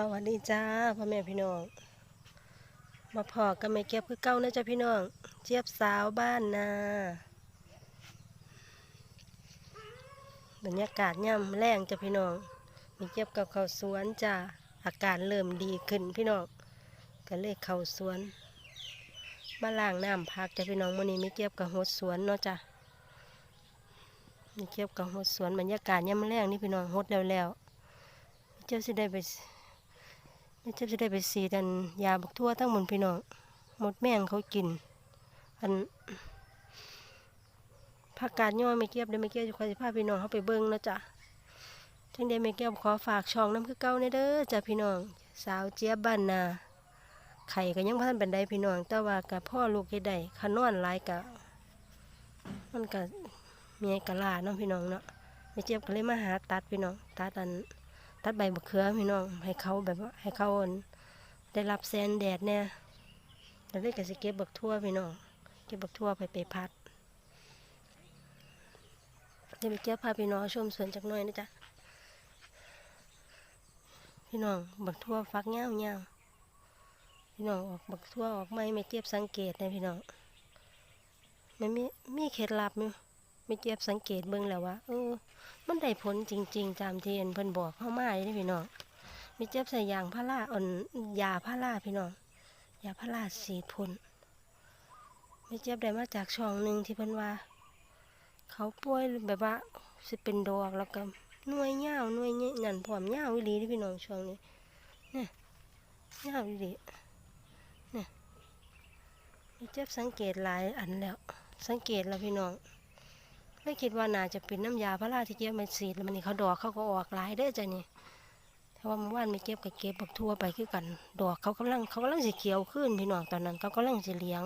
สวัสดีจ้าพ่อแม่พี่น้อง มาพอกันไม่เก็บคือเก้านะจ้าพี่น้อง เจี๊ยบสาวบ้านนาบรรยากาศย่ำแรงจ้าพี่น้องมีเก็บกับเขาสวนจ้าอาการเริ่มดีขึ้นพี่น้องก็เลยเขาสวน มาล้างน้ำพักจ้าพี่น้องวันนี้มีเก็บกับหดสวนเนาะจ้ามีเก็บกับหดสวนบรรยากาศย่ำแรงนี่พี่น้องหดแล้วแล้วเจ้าสิได้ไป จะจะได้ไปสีดันยาบักทั่วทั้งหมดพี่น้องหมดแม่งเขากิน อันผักกาดย่อไม่เก็บได้ไม่เก็บจะคอยสิพาพี่น้องเขาไปเบิ้งนะจ๊ะทั้งเดไม่เก็บขอฝากช่องน้ำคือเก้าในเด้อจ้ะพี่น้อง สาวเจี๊ยบบ้านนาไข่ก็ยังพันเป็นได้พี่น้องแต่ว่ากับพ่อลูกเฮ็ดได้ขนอนหลายกะมันก็เมียกะลาเนาะพี่น้องเนาะไม่เจ็บก็เลยมาหาตัดพี่น้องตัดอัน ตัดใบมะเขือพี่น้อง ให้เขาแบบว่าให้เขาได้รับแสงแดดเนี่ยแล้วได้ก็สิเก็บบักทั่วพี่น้อง เก็บบักทั่วไปไปพัดเดี๋ยวไปเก็บพาพี่น้องชมสวนจักน่อยนะจ๊ะ พี่น้องบักทั่วฟักเงาเงาพี่น้องออกบักทั่วออกไม่ไม่เก็บสังเกตนะพี่น้องมันมีมีเคล็ดลับมั้ย ไม่เก็บสังเกตเบิ่งแล้วว่าเออ มันได้ผลจริง ๆ ตามที่เห็นเพิ่นบอกเข้ามาเลยพี่น้องมีเจ็บใส่ยางพาราอ่อนยาพาราพี่น้องยาพาราสีดพ่นมีเจ็บได้มาจากช่องหนึ่งที่เพิ่นว่า เขาป่วยแบบว่าสิเป็นดอกแล้วก็หน่วยเงาหน่วยเงี้ยนั่นพร้อมเงาวอีหลีที่พี่น้องช่วงนี้เนี่ยเงาวอีหลีเนี่ยมีเจ็บสังเกตหลายอันแล้ว สังเกตแล้วพี่น้อง ไม่คิดว่าน่าจะเป็นน้ำยาพระราที่เก็บมาสีดแล้วมันนี่เขาดอกเขาก็ออกหลายเด้อจ้ะนี่แต่ว่าเมื่อวานไม่เก็บกับเก็บบักทั่วไปคือกัน ดอกเขากำลังเขากำลังสีเขียวขึ้นพี่น้องตอนนั้นเขากำลังสีเลี้ยง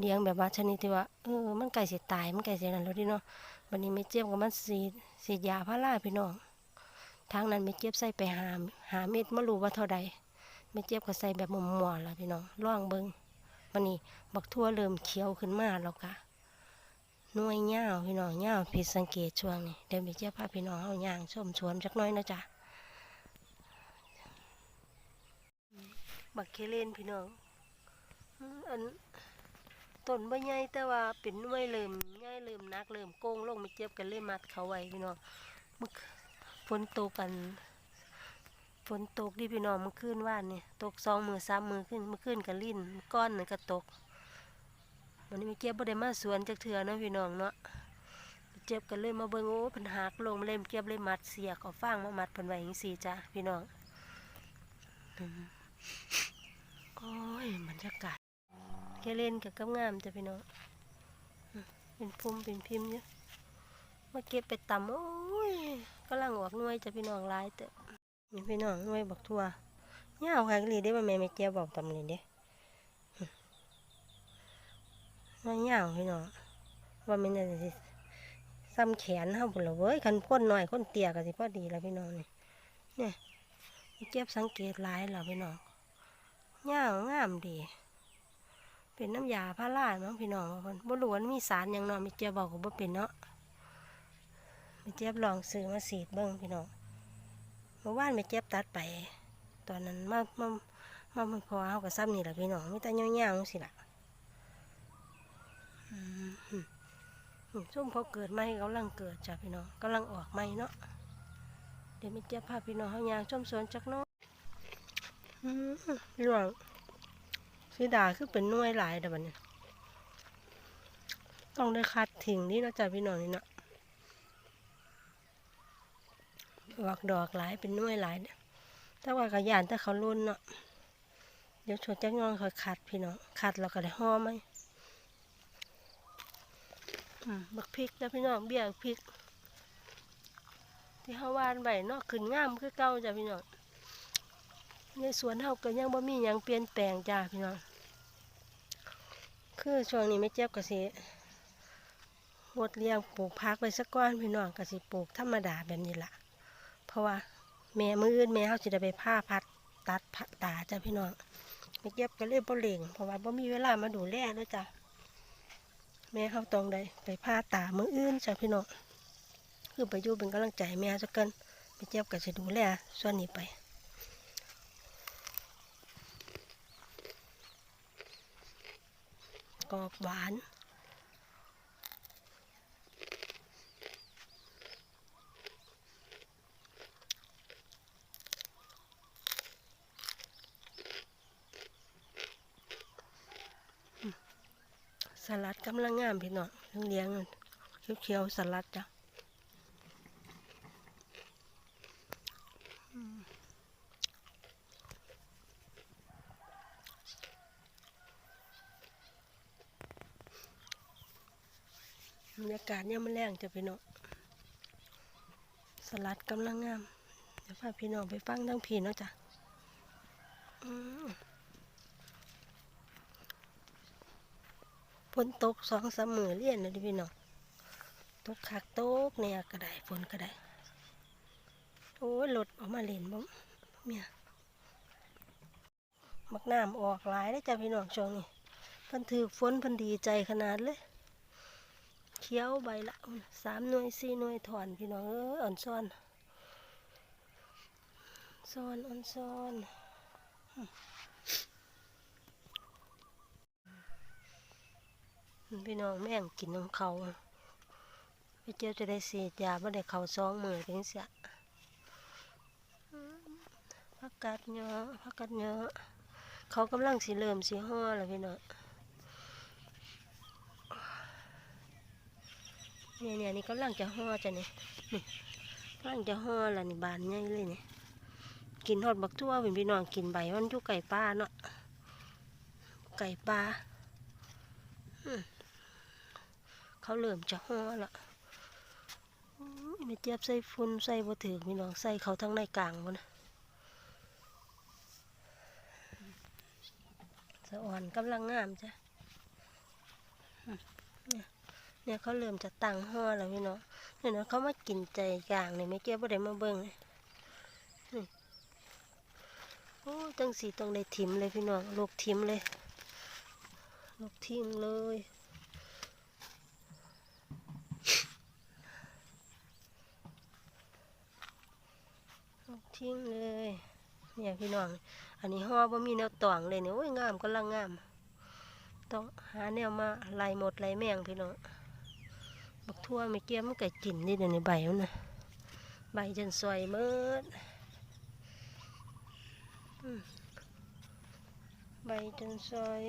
เลี้ยงแบบว่าชนิดที่ว่าเออมันไก่เสียตายมันไก่เสีนั่นแล้วดิเนาะวันนี้ไม่เจ็บกับมันสีสียาพระราพี่น้องทางนั้นไม่เจ็บใส่ไปหาหาเม็ดไม่รู้ว่าเท่าใดไม่เจ็บก็ใส่แบบมัวๆละพี่น้องล่องเบิงวันนี้บักทั่วเริ่มเขียวขึ้นมาแล้วค่ะ น่วยเงาวพี่น้องเงาวผิดสังเกตช่วงนี้เดี๋ยวมีเจ้าพาพี่น้องเอาย่างชมสวนจักน้อยนะจ๊ะบักเคเลนพี่น้องอันต้นใบใหญ่แต่ว่าเป็นน่วยเริ่มใหญ่เริ่มหนักเริ่มโกงลงไม่เจ็บกันเลยมัดเขาไว้พี่น้องมื่อคืนฝนตกกันฝนตกดิพี่น้องมื่อคืนว่านนี่ตกสองมือสามมือขึ้นมื่อคืนกันลิ้นก้อนหนึ่งก็ตก วันนี้มีเก็บบ่ได้มาสวนจักเถื่อนะพี่น้องเนาะเจ็บกันเลยมาเบิ่งโอ้เพิ่นหักลงเล่มเก็บเลยมัดเสียกเอาฟางมามัดเพิ่นไว้จังซี่จ้ะพี่น้องอืมโอ้ยบรรยากาศแค่เล่นกับกำงามจ้ะพี่น้องเป็นพุ่มเป็นพิมพ์เนี่ยมาเก็บไปตำโอ้ยกำลังออกน่วยจ้ะพี่น้องลายเตอะพี่น้องน่วยบักทั่วยาวค่ะกลีได้บ่แม่แม่เจียบอกตำเลยเด้ มันยาวพี่น้องว่ามันจะซ้ำแขนเฮาพุ่นละเว้ยคันพ่นหน่อยคนเตี้ยก็สิพอดีแล้วพี่น้องนี่เนี่ยมีเจ็บสังเกตหลายแล้วพี่น้องยาวงามดี เป็นน้ำยาพารามั้งพี่น้องว่าเพิ่นบ่รู้ว่มันมีสารหยังเนาะมีเจ็บบอกก็บ่เป็นเนาะมีเจ็บลองซื้อมาสีดเบิ่งพี่น้องเมื่อวานมีเจ็บตัดไป ตอนนั้นมามามาพอเฮาก็ซ้ำนี่แหละพี่น้องมีแต่ยาวๆจังซี่ล่ะ อืมอืมอืมส้มเขาเกิดใหม่กำลังเกิดจ้ะพี่น้องกำลังออกใหม่เนาะเดี๋ยวมีเจ้าพาพี่น้องเขายางชมสวนจักหน้อยอืมพี่น้องสีดาคือเป็นน่วยหลายแต่บัดนี้ต้องได้คัดทิ้งนี่เนาะจ้ะพี่น้องนี่เนาะออกดอกหลายเป็นน่วยหลายเนี่ยแต่ว่ากระยานถ้าเขารุ่นเนาะเดี๋ยวชวนจักน้องคอยขัดพี่น้องขัดแล้วก็ได้ห่อไหม บักพริกแล้วพี่น้องเบี้ยพริก ที่เฮาวานใบเนาะขึ้นงามคือเก่าจ้ะพี่น้องในสวนเฮาก็ยังบ่มีหยังเปลี่ยนแปลงจ้าพี่น้องคือช่วงนี้ไม่เจ็บก็สิงดเลี้ยงปลูกพักไปสักก้อนพี่น้องก็สิปลูกธรรมดาแบบนี้ละเพราะว่าแม่มืออื่นแม่เฮาสิได้ไปผ้าพัดตัดผ้าตาจ้ะพี่น้องไม่เจ็บก็เลยบ่เล่งเพราะว่าบ่มีเวลามาดูแลเด้อจ้ะ แม่เข้าตองได้ไปผ้าตามืออื่นจ้ะพี่น้องคือไปยู่เป็นกำลังใจแม่สักเกินไปเจ็บกับจะดูแลส่วนนี้ไปกรอบหวาน ลัดกำลังงามพี่น้องเลี้ยงเขียวๆสลัดจ้ะอืมบรรยากาศเนี่ยมันแรงจ้ะพี่น้องสลัดกำลังงาม เดี๋ยวพาพี่น้องไปฟังทั้งพี่เนาะจ้ะอืม ฝนตกสองสามมือเลี่ยนนะดิพี่น้องตกคักตกเนี่ยก็ได้ฝนก็ได้โอ้ยรถออกมาเล่นบ่เมียมักน้ำออกหลายได้จ้ะพี่น้องช่วงนี้เพันถือฝนเพันดีใจขนาดเลยเขียวใบละสามหน่วยสี่หน่วยถอนพี่น้องเอออ่อนซ้อนซ้อนอ่อนซ้อน พี่น้องแม่งกินของเขาไปเจอจะได้เสียยาไม่ได้เขาซองมือถึงเสียพักกัดเนาะพักกัดเนาะเขากำลังสีเริ่มสีห่อแล้วพี่น้องเนี่ยเนี่ยนี่กำลังจะห่อจ้ะนี่นี่กำลังจะห่อล้วนี่บานใหญ่เลยเนี่ยกินฮอดบักทั่วเป็นพี่น้องกินใบมันอยู่ไก่ปลาเนาะไก่ปลา เขาเริ่มจะห่อละไม่เจี๊ยบใส่ฝุ่นใส่บ่ถือพี่น้องใส่เขาทั้งในกลางบ่นะสะอ่อนกำลังงามจ้ะเนี่ยเนี่ยเขาเริ่มจะตั้งห่อแล้วพี่น้องเนี่ยนะเขามากินใจกลางเนี่ยไม่เจี๊ยบบ่ได้มาเบิ่งเลยโอ้จังสีตรงในทิมเลยพี่น้องลูกทิมเลยลูกทิมเลย เอา ทิ้งเลย เนี่ยพี่น้อง อันนี้ห่อบ่มีแนวตองเลยเนี่ยโอ้ยงามกำลังงาม ต้องหาแนวมาไล่หมดไล่แมงพี่น้อง บักทั่วไม่เกี้ยมมันไก่จินนี่เดี๋ยวนี้ใบมันนะใบจนสวยเมิดอืมใบจนสวย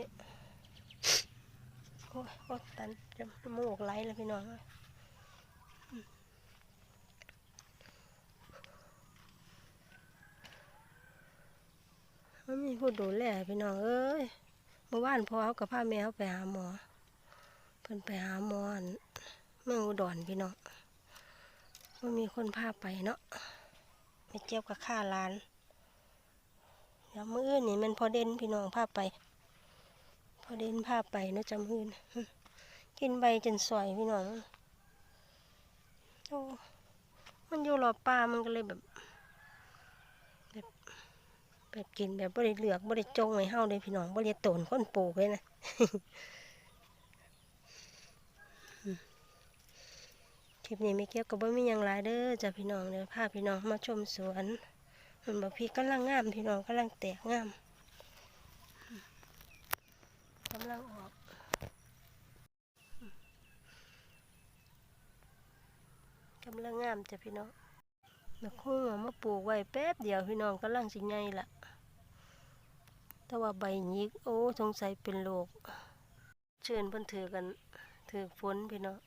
โอ้ยโอ้ยตันจะมูกไหลแล้วพี่น้องเอ้ย มีผู้ดูแลพี่น้องเอ้ยเมื่อวานพ่อเขากับพาแม่เขาไปหาหมอเพิ่นไปหาหมอนเมืองอุดรพี่น้องว่ามีคนพาไปเนาะไปเจ็บกับข้าหลานเดี๋ยวมื้ออื่นนี่มันพอเด่นพี่น้องพาไป พอเด่นพาไปเนาะจำมื้อนกินใบจนสวยพี่น้องโอ้มันอยู่รอป่ามันก็เลยแบบ แบบกินแบบบ่ได้เลือกบ่ได้จงไว้เฮาเลยพี่น้องบ่ได้โตนค้นปลูกเลยนะคลิปนี้ไม่เกี่ยวกับบ่มียังหลายเด้อจ้ะพี่น้องเด้อพาพี่น้องมาชมสวนมันบ่พี่กำลังงามพี่น้องกำลังแตกงามกำลังออกกำลังงามจ้ะพี่น้องแล้วคู่เอามาปลูกไว้แป๊บเดียวพี่น้องกำลังสิใหญ่ละ แต่ว่าใบหยิกโอ้สงสัยเป็นโรคเชิญเพิ่นถือกันถือฝนพี่น้อง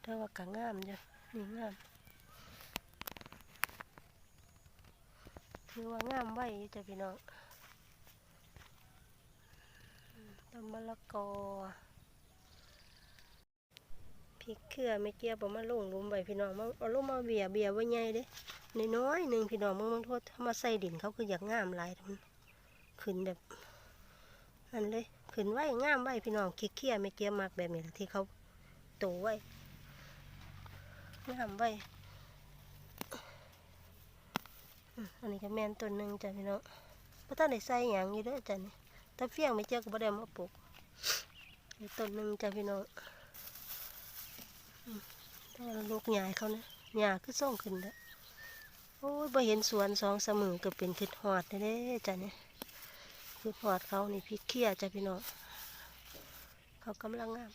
แต่ว่าก็งามจ้ะนี่งามถือว่างามไว้จ้ะพี่น้องต้นมะละกอพริกเขือไม่เกี่ยวบ่มาลงลุมไว้พี่น้องมาเอาลงมาเบียเบียไว้ใหญ่เด้น้อยๆหนึ่งพี่น้องมึงมึงโทษถ้ามาใส่ดินเขาคืออยากงามหลายทุน ขึ้นแบบนั่นเลยขึ้นไว้งามไว้พี่น้องคิดเคี้ยไม่เกี้ยมากแบบนี้ล่ะที่เขาโตไว้งามไว้อันนี้ก็แมนตัวหนึ่งจ้ะพี่น้องพระท่านได้ใส่หยังอยู่ด้อจ้ะนี่ถ้าเฟี้ยงไม่เจอก็บ่ได้เอามาปลูกต้นหนึ่งจ้ะพี่น้องอืมแต่ว่าลูกใหญ่เขานะหญ้าคือส่งขึ้นแล้วโอ้ยบ่เห็นสวนสองสามมือก็เป็นคิดฮอดเด้ๆจ้ะนี่ คือพอดเขานี่พริกเคี่ยจ้ะพี่น้องเขากำลังงาม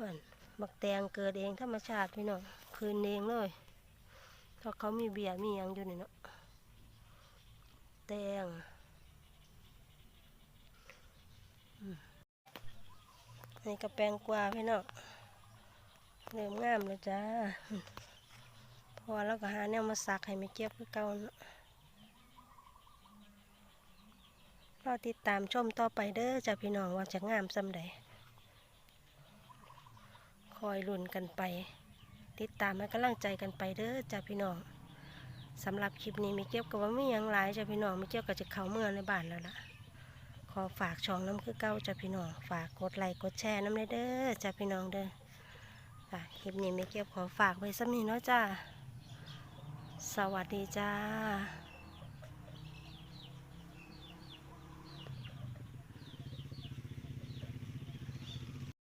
มันบักแตงเกิดเองธรรมชาติพี่น้องคืนเองเลยเพราะเขามีเบียร์มีหยังอยู่นี่เนาะแตงนี่กระแปงกวาพี่น้องเริ่มงามแล้วจ้าพอแล้วก็หาแนวมาสักให้ไม่เก็บคือเก่าเนาะ รอติดตามชมต่อไปเด้อจ้าพี่น้องว่าจะงามสำใดคอยลุ้นกันไป ติดตามให้กำลังใจกันไปเด้อจ้าพี่น้องสำหรับคลิปนี้มีเกี่ยวกับว่าไม่ยังหลายจ้าพี่น้องไม่เกี่ยวกับจะเข้าเมืองในบ้านแล้วล่ะขอฝากช่องน้ำคือเก้าจ้าพี่น้องฝากกดไลค์กดแชร์น้ำเลยเด้อจ้าพี่น้องเด้อค่ะคลิปนี้ไม่เกี่ยวขอฝากไว้สักนิดเนาะจ้าสวัสดีจ้า